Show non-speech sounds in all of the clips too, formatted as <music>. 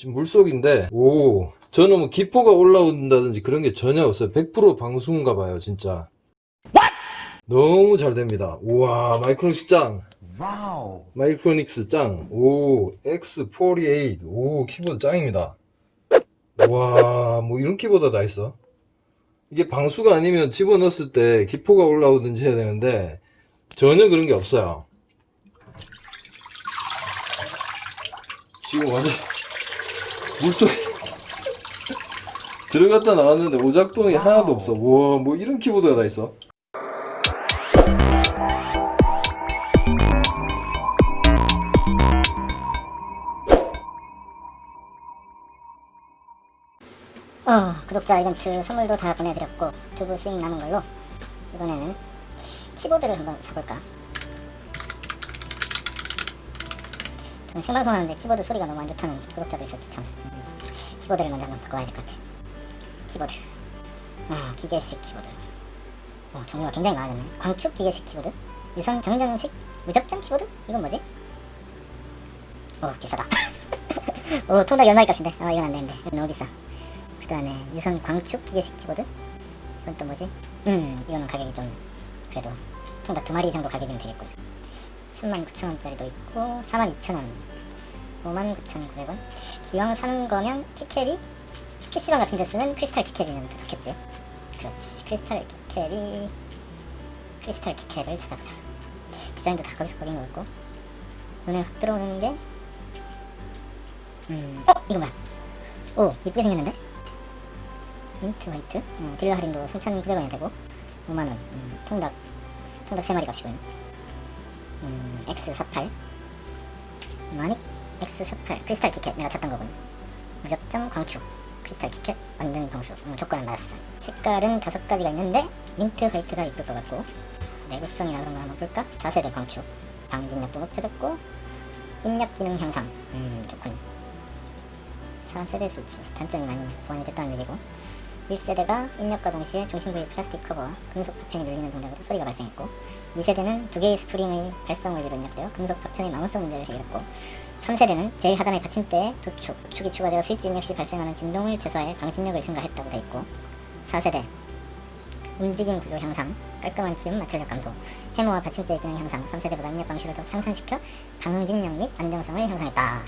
지금 물속인데 오 저는 뭐 기포가 올라온다든지 그런 게 전혀 없어요 100% 방수인가 봐요 진짜 너무 잘 됩니다 우와 마이크로닉스 짱 Wow. 마이크로닉스 짱. 오, X48. 오, 키보드 짱입니다. 와, 뭐 이런 키보드 다 있어. 이게 방수가 아니면 집어넣었을 때 기포가 올라오든지 해야 되는데 전혀 그런 게 없어요. 지금 완전 물속에 들어갔다 나왔는데 오작동이 하나도 없어. 와, 뭐 이런 키보드가 다 있어. 어, 구독자 이벤트 선물도 다 보내드렸고 두부 수익 남은 걸로 이번에는 키보드를 한번 사볼까 저는 생방송 하는데 키보드 소리가 너무 안 좋다는 구독자도 있었지 참. 음, 키보드를 먼저 한번 바꿔봐야 될 것 같아. 키보드. 어, 기계식 키보드. 어, 종류가 굉장히 많았네. 광축 기계식 키보드? 유선 정전식 무접점 키보드? 이건 뭐지? 오 비싸다. <laughs> 오 통닭 연마일 값인데. 아 이건 안 되는데. 너무 비싸. 그 다음에 유선 광축 기계식 키보드? 이건 또 뭐지? 음 이거는 가격이 좀 그래도 통닭 두 마리 정도 가격이면 되겠군 39,000원짜리도 있고 42,000원 59,900원 기왕 사는 거면 키캡이 PC방 같은 데 쓰는 크리스탈 키캡이면 더 좋겠지 그렇지 크리스탈 키캡이 크리스탈 키캡을 찾아보자 디자인도 다 거기서 거긴 거 같고 눈에 확 들어오는 게 음, 어? 이거 뭐야? 오, 이쁘게 생겼는데? 민트 화이트? 어, 딜러 할인도 3,900원이 되고 5만원 음, 통닭 통닭 3마리 값이고요 음, X48 마닉 X48 크리스탈 키캡 내가 찾던 거군 무접점 광축 크리스탈 키캡 완전 방수 음, 조건은 맞았어. 색깔은 다섯 가지가 있는데 민트 화이트가 이쁠 것 같고 내구성이나 그런 거 한번 볼까? 4세대 광축 방진력도 높여줬고 입력 기능 향상. 음 좋군 4세대 스위치. 단점이 많이 보완이 됐다는 얘기고 1세대가 입력과 동시에 중심 부위 플라스틱 커버와 금속 파편이 눌리는 동작으로 소리가 발생했고 2세대는 두 개의 스프링의 발성 원리로 입력되어 금속 파편의 마모성 문제를 해결했고 3세대는 제일 하단의 받침대에 도축, 축이 추가되어 스위치 입력 시 발생하는 진동을 최소화해 방진력을 증가했다고 되어 있고 4세대 움직임 구조 향상, 깔끔한 기음 마찰력 감소, 해모와 받침대의 기능 향상, 3세대보다 입력 방식을 더 향상시켜 방진력 및 안정성을 향상했다.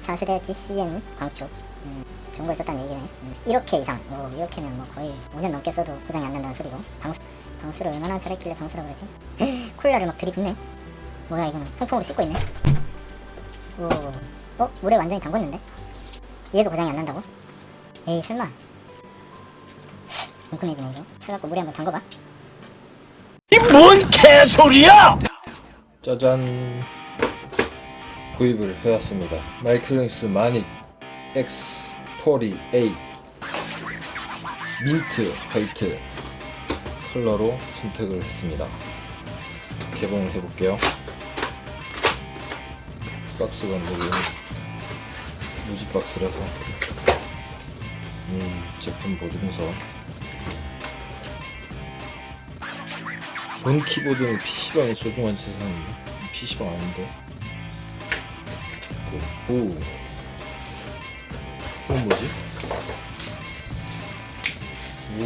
4세대 GCN 광축 음, 좋은 걸 썼다는 얘기네. 음, 1호K 이상 오 1호K면 뭐 거의 5년 넘게 써도 고장이 안 난다는 소리고. 방수, 방수를 얼마나 잘했길래 방수라 그러지? <gasps> 콜라를 막 들이붓네? 뭐야 이거는. 퐁퐁으로 씻고 있네? 오, 어? 물에 완전히 담궜는데? 얘도 고장이 안 난다고? 에이 설마. 궁금해지네 이거. 사갖고 물에 한번 담궈봐. 뭔 개소리야! 짜잔. 구입을 해왔습니다. 마이크로닉스 마닉 X48 민트 화이트 컬러로 선택을 했습니다. 개봉을 해볼게요. 박스가 무지 무지 박스라서. 음 제품 보증서. 본 키보드는 PC방이 소중한 세상인데? PC방 아닌데? 오 이건 뭐지? 오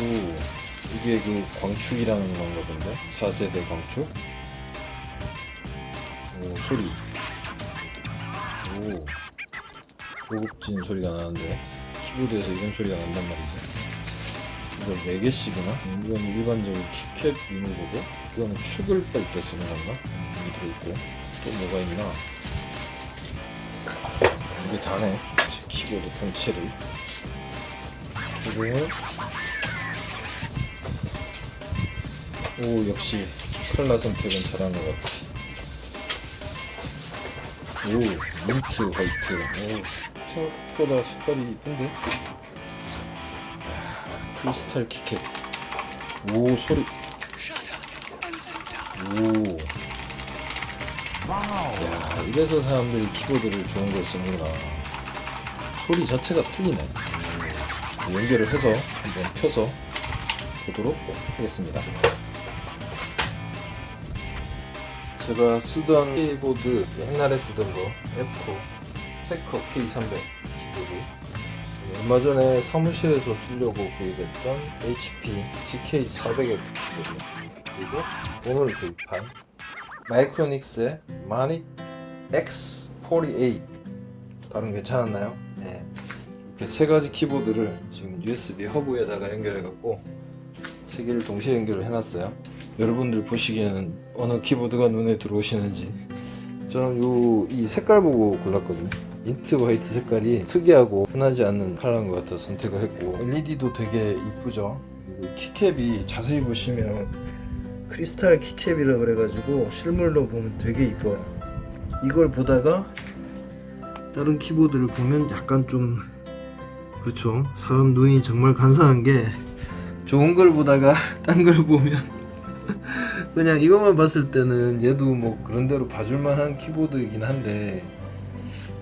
이게 그 광축이라는 건가 본데 4세대 광축 오 소리 오 고급진 소리가 나는데 키보드에서 이런 소리가 난단 말이지 이거 4개씩이나? 이건 일반적인 키캡 리무버고 이거는 축을 뺄때 쓰는 건가? 여기 들어있고 또 뭐가 있나? 이게 다네 제 키보드 본체를. 그리고 오 역시 컬러 선택은 잘한 것 같아. 오 민트 화이트. 오 생각보다 색깔이 이쁜데? 크리스탈 키캡 오 소리. 오. 야, 이래서 사람들이 키보드를 좋은 걸 쓰는구나. 소리 자체가 틀리네. 음, 연결을 해서 한번 펴서 보도록 하겠습니다. 제가 쓰던 키보드, 옛날에 쓰던 거, 에코, 테커 K300 키보드. 얼마 전에 사무실에서 쓰려고 구입했던 HP GK400의 키보드 그리고 오늘 구입한 마이크로닉스의 마닉 X48 발음 괜찮았나요? 네. 이렇게 세 가지 키보드를 지금 USB 허브에다가 연결해 갖고 세 개를 동시에 연결을 해놨어요. 여러분들 보시기에는 어느 키보드가 눈에 들어오시는지 저는 요 이 색깔 보고 골랐거든요. 인트 화이트 색깔이 특이하고 흔하지 않는 컬러인 것 같아서 선택을 했고 LED도 되게 이쁘죠. 그리고 키캡이 자세히 보시면 크리스탈 키캡이라 그래가지고 실물로 보면 되게 이뻐요. 이걸 보다가 다른 키보드를 보면 약간 좀 그렇죠. 사람 눈이 정말 간사한 게 좋은 걸 보다가 <laughs> 딴 걸 보면 <laughs> 그냥 이것만 봤을 때는 얘도 뭐 그런 대로 봐줄만한 키보드이긴 한데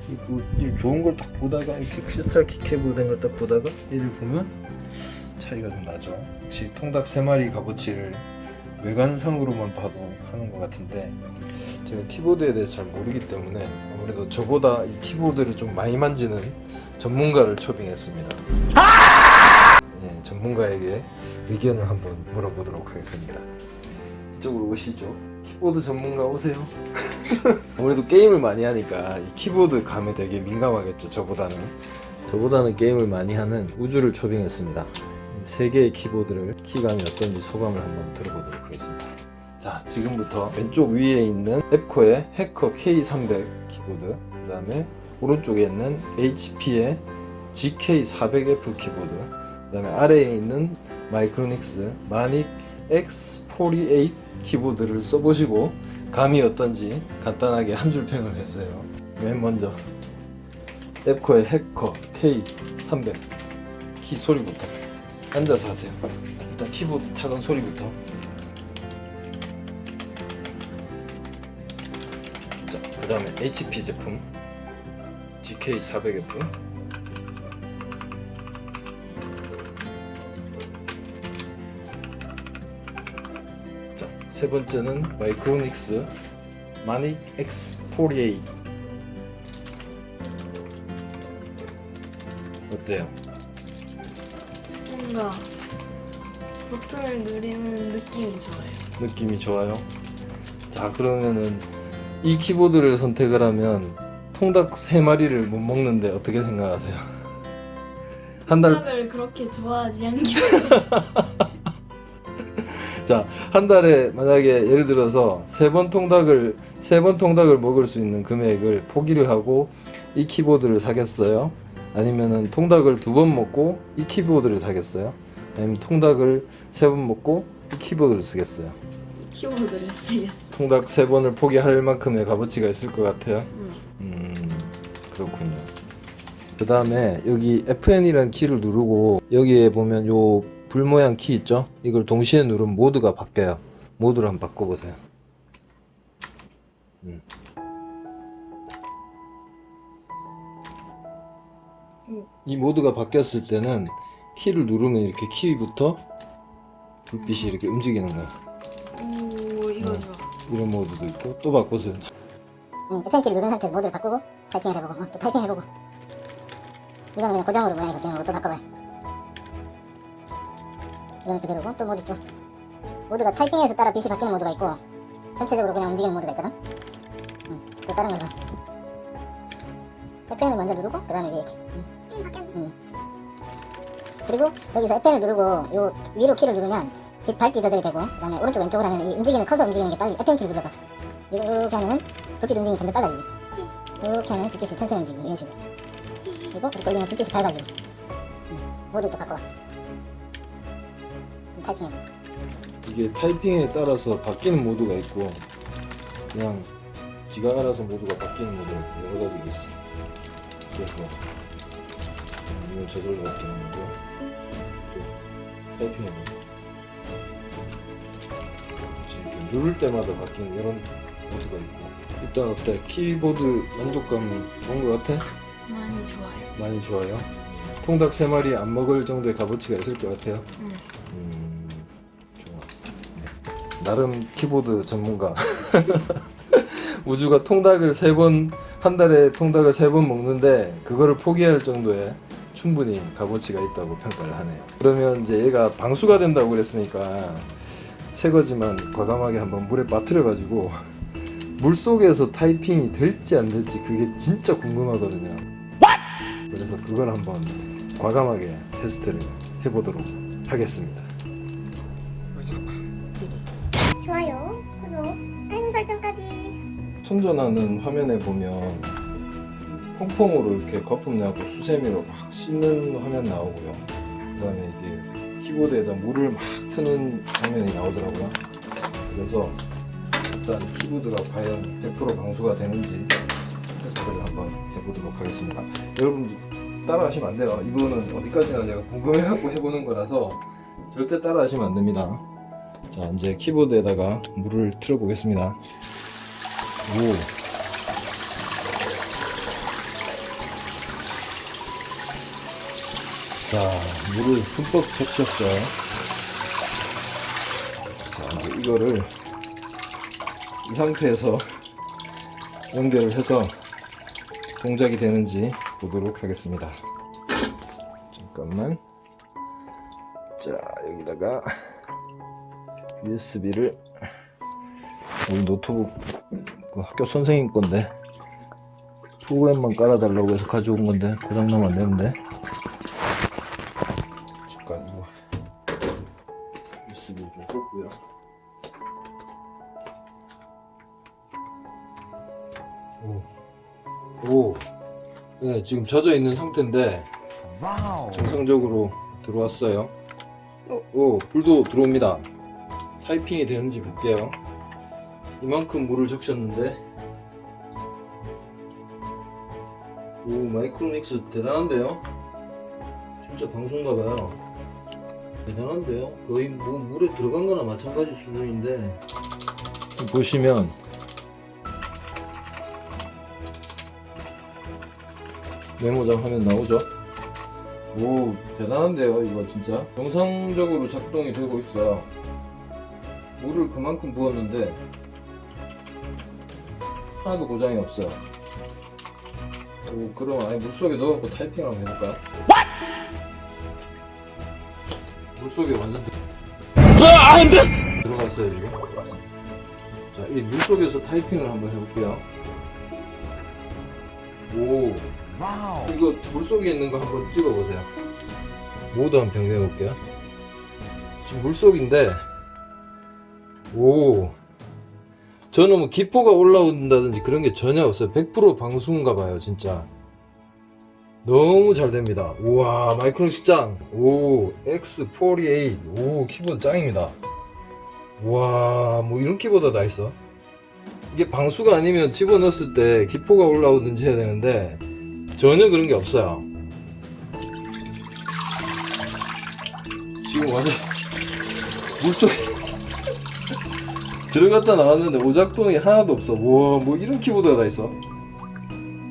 이, 뭐, 이 좋은 걸 딱 보다가 이렇게 크리스탈 키캡으로 된 걸 딱 보다가 얘를 보면 차이가 좀 나죠. 역시 통닭 세 마리 값어치를 외관상으로만 봐도 하는 것 같은데 제가 키보드에 대해서 잘 모르기 때문에 아무래도 저보다 이 키보드를 좀 많이 만지는 전문가를 초빙했습니다. 예, 전문가에게 의견을 한번 물어보도록 하겠습니다. 이쪽으로 오시죠. 키보드 전문가 오세요. <laughs> 아무래도 게임을 많이 하니까 이 키보드 감에 되게 민감하겠죠. 저보다는 저보다는 게임을 많이 하는 우주를 초빙했습니다. 이세 개의 키보드를 키감이 어떤지 소감을 한번 들어보도록 하겠습니다. 자, 지금부터 왼쪽 위에 있는 앱코의 해커 K300 키보드, 그 다음에 오른쪽에 있는 HP의 GK400F 키보드, 그 다음에 아래에 있는 마이크로닉스 마닉 X48 키보드를 써보시고 감이 어떤지 간단하게 한 줄 평을 해주세요. 맨 먼저 앱코의 해커 K300 키 소리부터 앉아서 하세요. 일단 키보드 타건 소리부터. 자, 그 다음에 HP 제품 GK400F 자, 세 번째는 마이크로닉스 마닉 X48 어때요? 뭔가 버튼을 누리는 느낌이 좋아요. 느낌이 좋아요. 자 그러면은 이 키보드를 선택을 하면 통닭 세 마리를 못 먹는데 어떻게 생각하세요? <laughs> 한 달, 생각을 그렇게 좋아하지 않기 <laughs> 자, 한 달에 만약에 예를 들어서 세 번 통닭을, 세 번 통닭을 먹을 수 있는 금액을 포기를 하고 이 키보드를 사겠어요? 아니면은 통닭을 두 번 먹고 이 키보드를 사겠어요? 아니면 통닭을 세 번 먹고 이 키보드를 쓰겠어요? 키보드를 <laughs> 쓰겠어. 통닭 세 번을 포기할 만큼의 값어치가 있을 것 같아요. 네. 음, 그렇군요. 그 다음에 여기 FN이라는 키를 누르고 여기에 보면 요 불 모양 키 있죠? 이걸 동시에 누르면 모드가 바뀌어요. 모드를 한번 바꿔보세요. 음. 이 모드가 바뀌었을 때는 키를 누르면 이렇게 키부터 불빛이 이렇게 움직이는 거예요. 오 이거 음. 좋아. 이런 모드도 있고 또 바꾸세요. 음, FN키를 누른 상태에서 모드를 바꾸고 타이핑을 해보고 어, 또 타이핑 해보고 이거는 그냥 고정으로 모양이 바뀌는 거고 또 바꿔봐요 이건 그대로고 또 모드 또 모드가 타이핑에서 따라 빛이 바뀌는 모드가 있고 전체적으로 그냥 움직이는 모드가 있거든 음, 또 다른 거 봐. FN을 먼저 누르고 그 다음에 위에 키 음. 그리고 여기서 FN을 누르고 요 위로 키를 누르면 빛 밝기 조절이 되고 그 다음에 오른쪽 왼쪽으로 하면 이 움직이는 커서 움직이는 게 빨리 FN 키를 눌러봐. 이렇게 하면은 불빛 움직임이 점점 빨라지지. 이렇게 하면 불빛이 천천히 움직이고 이런 식으로. 그리고 이렇게 올리면 불빛이 밝아지고. 음, 모두 또 바꿔봐 음, 타이핑 해봐. 이게 타이핑에 따라서 바뀌는 모드가 있고 그냥 지가 알아서 모드가 바뀌는 모드가 여러 가지가 있어. 그래서 음, 이건 저절로 바뀌는 거고 또 타이핑해 봐. 이렇게 누를 때마다 바뀌는 이런 모드가 있고 일단 어때? 키보드 만족감 좋은 것 같아? 많이 좋아요. 많이 좋아요. 통닭 세 마리 안 먹을 정도의 값어치가 있을 것 같아요. 응. 음, 좋아. 네. 나름 키보드 전문가 <laughs> 우주가 통닭을 세 번 한 달에 통닭을 세 번 먹는데 그거를 포기할 정도의 충분히 값어치가 있다고 평가를 하네요. 그러면 이제 얘가 방수가 된다고 그랬으니까 새 거지만 과감하게 한번 물에 빠뜨려 가지고 물 속에서 타이핑이 될지 안 될지 그게 진짜 궁금하거든요. 그래서 그걸 한번 과감하게 테스트를 해보도록 하겠습니다. 좋아요, 구독, 알림 설정까지. 선전하는 화면에 보면 퐁퐁으로 이렇게 거품 나고 수세미로 막 씻는 화면 나오고요. 그 다음에 이게 키보드에다 물을 막 트는 화면이 나오더라고요. 그래서 일단 키보드가 과연 100% 방수가 되는지 테스트를 한번 해보도록 하겠습니다. 여러분 따라하시면 안 돼요. 이거는 어디까지나 제가 궁금해하고 해보는 거라서 절대 따라하시면 안 됩니다. 자 이제 키보드에다가 물을 틀어 보겠습니다. 오. 자, 물을 흠뻑 적셨어요. 자, 이제 이거를 이 상태에서 연결을 해서 동작이 되는지 보도록 하겠습니다. 잠깐만. 자, 여기다가 USB를 우리 노트북 그 학교 선생님 건데 프로그램만 깔아달라고 해서 가져온 건데 고장 나면 안 되는데 네 지금 젖어 있는 상태인데 와우. 정상적으로 들어왔어요. 오, 불도 들어옵니다. 타이핑이 되는지 볼게요. 이만큼 물을 적셨는데, 오, 마이크로닉스 대단한데요? 진짜 방송가봐요. 대단한데요? 거의 뭐 물에 들어간 거나 마찬가지 수준인데, 보시면, 메모장 화면 나오죠? 오 대단한데요 이거 진짜? 정상적으로 작동이 되고 있어요 물을 그만큼 부었는데 하나도 고장이 없어요 오 그럼 아예 물속에 넣어갖고 타이핑 한번 해볼까요? 물속에 완전 들- 들어갔어요 지금? 자이 물속에서 타이핑을 한번 해볼게요. 오 와우. 이거 물속에 있는 거 한번 찍어보세요. 모두 한병 해볼게요. 지금 물속인데, 오. 저는 뭐 기포가 올라온다든지 그런 게 전혀 없어요. 100% 방수인가 봐요, 진짜. 너무 잘 됩니다. 우와, 마이크로 식장. 오, X48. 오, 키보드 짱입니다. 우와, 뭐 이런 키보드 다 있어. 이게 방수가 아니면 집어넣었을 때 기포가 올라오든지 해야 되는데, 전혀 그런 게 없어요. 지금 완전 물속에 <laughs> 들어갔다 나왔는데 오작동이 하나도 없어. 우와, 뭐 이런 키보드가 다 있어.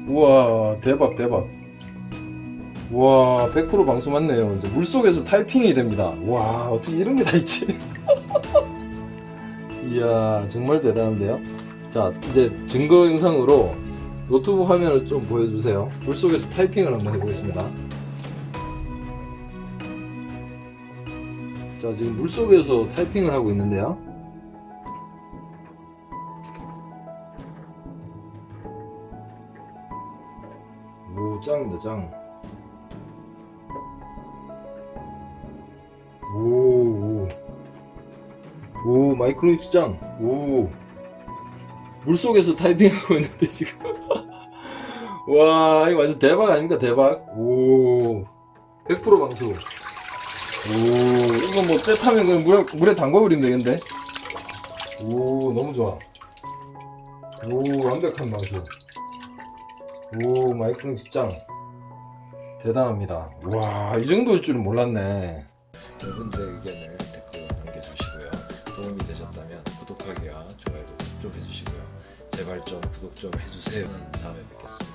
우와, 대박, 대박. 우와, 100% 방수 맞네요. 이제 물속에서 타이핑이 됩니다. 와, 어떻게 이런 게 다 있지? <laughs> 이야, 정말 대단한데요? 자, 이제 증거 영상으로 노트북 화면을 좀 보여주세요. 물 속에서 타이핑을 한번 해보겠습니다. 자, 지금 물 속에서 타이핑을 하고 있는데요. 오, 짱입니다, 짱. 오, 오. 오, 마이크로닉스 짱. 오. 물속에서 타이핑하고 있는데 지금 <laughs> 와 이거 완전 대박 아닙니까? 대박. 오 100% 방수 오. 이거 뭐 때 타면 그냥 물에, 물에 담궈버리면 되겠는데? 오 너무 좋아. 오 완벽한 방수 오 마이크로닉스 짱 대단합니다. 와 이 정도일 줄은 몰랐네. 여러분들의 의견을 댓글로 남겨주시고요. 도움이 되셨다면 구독하기와 좋아요도 좀 해주시고요. 제발 좀 구독 좀 해주세요. 다음에 뵙겠습니다.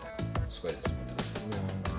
수고하셨습니다. 안녕